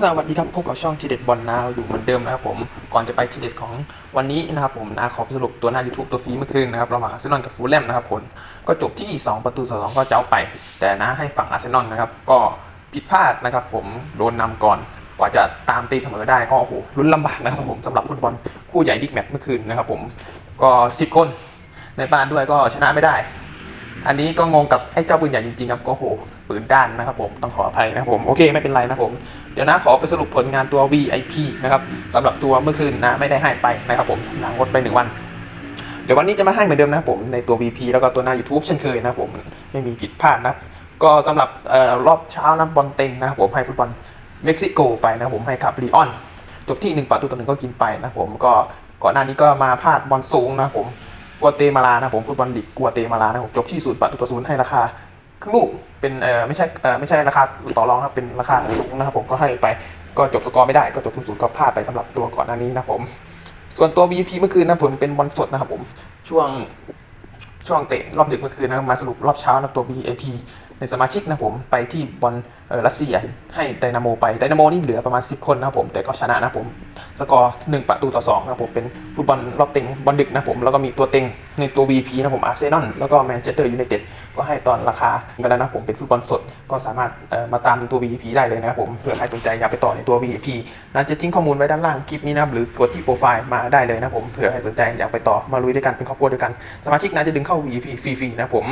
สวัสดีครับพบกับช่องทีเด็ดบอลนาอยู่เหมือนเดิมนะครับผมก่อนจะไปทีเด็ดของวันนี้นะครับผมนะขอสรุปตัวหน้า YouTube ตัวฟรีเมื่อคืนนะครับระหว่างอาร์เซนอลกับฟูลแลมนะครับผลก็จบที่ 2 ประตูต่อ2ก็เจ้าไป แต่นะให้ฝั่งอาร์เซนอลนะครับก็ผิดพลาดนะครับผมโดนนำก่อนกว่าจะตามตีเสมอได้ก็โอ้โหลุ้นลำบากนะครับผมสำหรับฟุตบอลคู่ใหญ่บิ๊กแมตช์เมื่อคืนนะครับผมก็ 10 คนในบ้านด้วยก็ชนะไม่ได้ อันนี้ก็งงกับไอ้เจ้าปืนใหญ่จริงๆครับก็โหปืนด้านนะครับผมต้องขออภัยนะครับผมโอเคไม่เป็นไรนะผมเดี๋ยวนะขอไปสรุปผลงานตัว VIP นะครับสำหรับตัวเมื่อคืนนะไม่ได้ให้ไปนะครับผมหลังงดไปหนึ่งวันเดี๋ยววันนี้จะมาให้เหมือนเดิมนะครับผมในตัว VP แล้วก็ตัวหน้า YouTube เช่นเคยนะครับผมไม่มีผิดพลาดนะก็สำหรับออรอบเช้านะบอลเต็งนะครับผมให้ฟุตบอลเม็กซิโกไปนะผมให้กับลีออนจบที่1ประตูต่อหนึ่งก็กินไปนะผมก็ก่อนหน้านี้ก็มาพลาดบอลสูงนะผม กัวเตมาลานะผมฟุตบอลลีกกัวเตมาลานะผมจบที่ศูนย์ประตูต่อศูนย์ให้ราคาครึ่งลูกเป็นเอ่อไม่ใช่เอ่อไม่ใช่ราคาต่อรองครับเป็นราคาสูงนะครับผมก็ให้ไปก็จบสกอร์ไม่ได้ก็จบศูนย์ก็พลาดไปสำหรับตัวก่อนหน้านี้นะผม ส่วนตัว VP เมื่อคืนนะผมเป็นบอลสดนะครับผมช่วงช่วงเตะรอบดึกเมื่อคืนนะมาสรุปรอบเช้านะตัว BAP ในสมาชิกนะผมไปที่บอลรัสเซียให้ไดนาโมไปไดนาโมนี่เหลือประมาณ 10 คนนะครับผม แต่ก็ชนะนะผม สกอร์1ประตูต่อ2นะผมเป็นฟุตบอลรอบเต็งบอลดึกนะผมแล้วก็มีตัวเต็งในตัว VP นะผมอาร์เซนอลแล้วก็แมนเชสเตอร์ยูไนเต็ดก็ให้ตอนราคากันแล้วนะผมเป็นฟุตบอลสดก็สามารถมาตามตัว VP ได้เลยนะครับผมเผื่อใครสนใจอยากไปต่อในตัว VP นะจะทิ้งข้อมูลไว้ด้านล่างคลิปนี้นะหรือกดที่โปรไฟล์มาได้เลยนะผมเผื่อใครสนใจอยากไปต่อมาลุยด้วยกันเป็นครอบครัวด้วยกันสมาชิกนะจะดึงเข้า VP ฟรีๆนะผม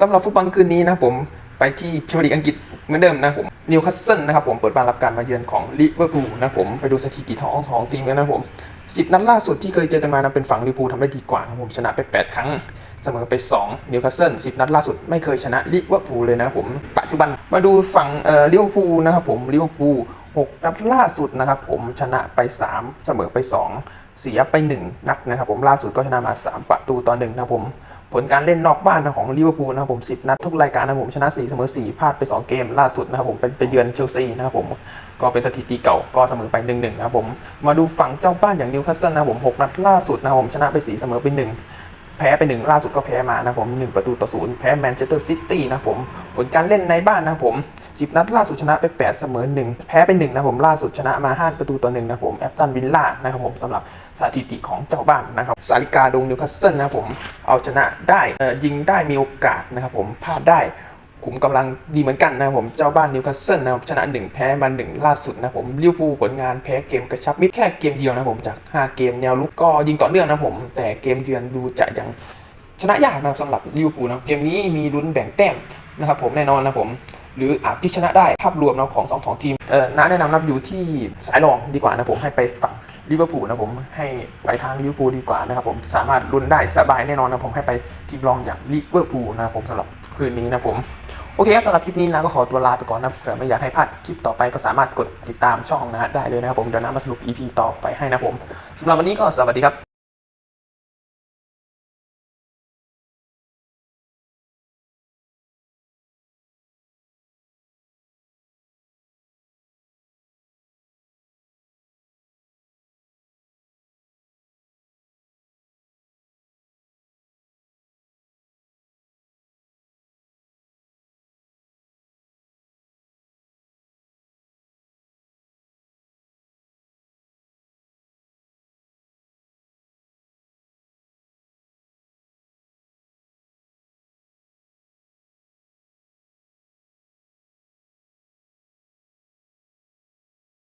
สำหรับฟุตบอลคืนนี้นะครับผมไปที่พรีเมียร์ลีกอังกฤษเหมือนเดิมนะครับผมนิวคาสเซิลนะครับผมเปิดบ้านรับการมาเยือนของลิเวอร์พูลนะครับผมไปดูสถิติทองสองทีมกันนะครับผม10นัดล่าสุดที่เคยเจอกันมานะเป็นฝั่งลิเวอร์พูลทำได้ดีกว่านะครับผมชนะไป 8 ครั้ง เสมอไป2นิวคาสเซิล10นัดล่าสุดไม่เคยชนะลิเวอร์พูลเลยนะครับผมปัจจุบันมาดูฝั่งเอ่อลิเวอร์พูลนะครับผมลิเวอร์พูล6นัดล่าสุดนะครับผมชนะไป 3 เสมอไป 2 เสียไป 1 นัดนะครับผมล่าสุดก็ชนะมา 3 ประตูต่อหนึ่งนะผม ผลการเล่นนอกบ้านนะของลิเวอร์พูลนะครับผม 10 นัดทุกรายการนะครับผมชนะ 4 เสมอ 4พลาดไป 2 เกมล่าสุดนะครับผมเป็นไปเยือนเชลซีนะครับผมก็เป็นสถิติเก่าก็เสมอไป 1-1นะครับผมมาดูฝั่งเจ้าบ้านอย่างนิวคาสเซิลนะครับผม 6 นัดล่าสุดนะครับผมชนะไป 4 เสมอไป 1 แพ้ไปหนึ่งล่าสุดก็แพ้มานะผมหนึ่งประตูต่อศูนย์แพ้แมนเชสเตอร์ซิตี้นะผม ผลการเล่นในบ้านนะผมสิบนัดล่าสุดชนะไปแปดเสมอหนึ่งแพ้ไปหนึ่งนะผมล่าสุดชนะมาห้าประตูต่อหนึ่งนะผมแอปตันวิลล่านะครับผมสำหรับสถิติของเจ้าบ้านนะครับสาลิกาดงนิวคาสเซิลนะผมเอาชนะได้เอ่ยิงได้มีโอกาสนะครับผมพลาดได้ ขุมกำลังดีเหมือนกันนะผมเจ้าบ้านนิวคาสเซิลนะครับชนะ 1 แพ้มา1ล่าสุดนะผมลิเวอร์พูลผลงานแพ้เกมกระชับมิตรแค่เกมเดียวนะผมจาก 5 เกมแนวลุกก็ยิงต่อเนื่องนะผม แต่เกมเยือนดูจะยังชนะยากนะสำหรับลิเวอร์พูลนะเกมนี้มีลุ้นแบ่งแต้มนะครับผมแน่นอนนะผมหรืออาจพลิกชนะได้ภาพรวมนะของสองสองทีมเออน้าแนะนำนับอยู่ที่สายรองดีกว่านะผมให้ไปฝั่งลิเวอร์พูลนะผมให้ไปทางลิเวอร์พูลดีกว่านะครับผมสามารถลุ้นได้สบายแน่นอนนะผมให้ไปทีมรองอย่างลิเวอร์พูลนะผมสำหรับคืนนี้นะผม โอเคครับสำหรับคลิปนี้นะก็ขอตัวลาไปก่อนนะเผื่อไม่อยากให้พลาดคลิปต่อไปก็สามารถกดติดตามช่องนะฮะได้เลยนะครับผมเดี๋ยวน้ามาสรุป EP ต่อไปให้นะผมสำหรับวันนี้ก็สวัสดีครับ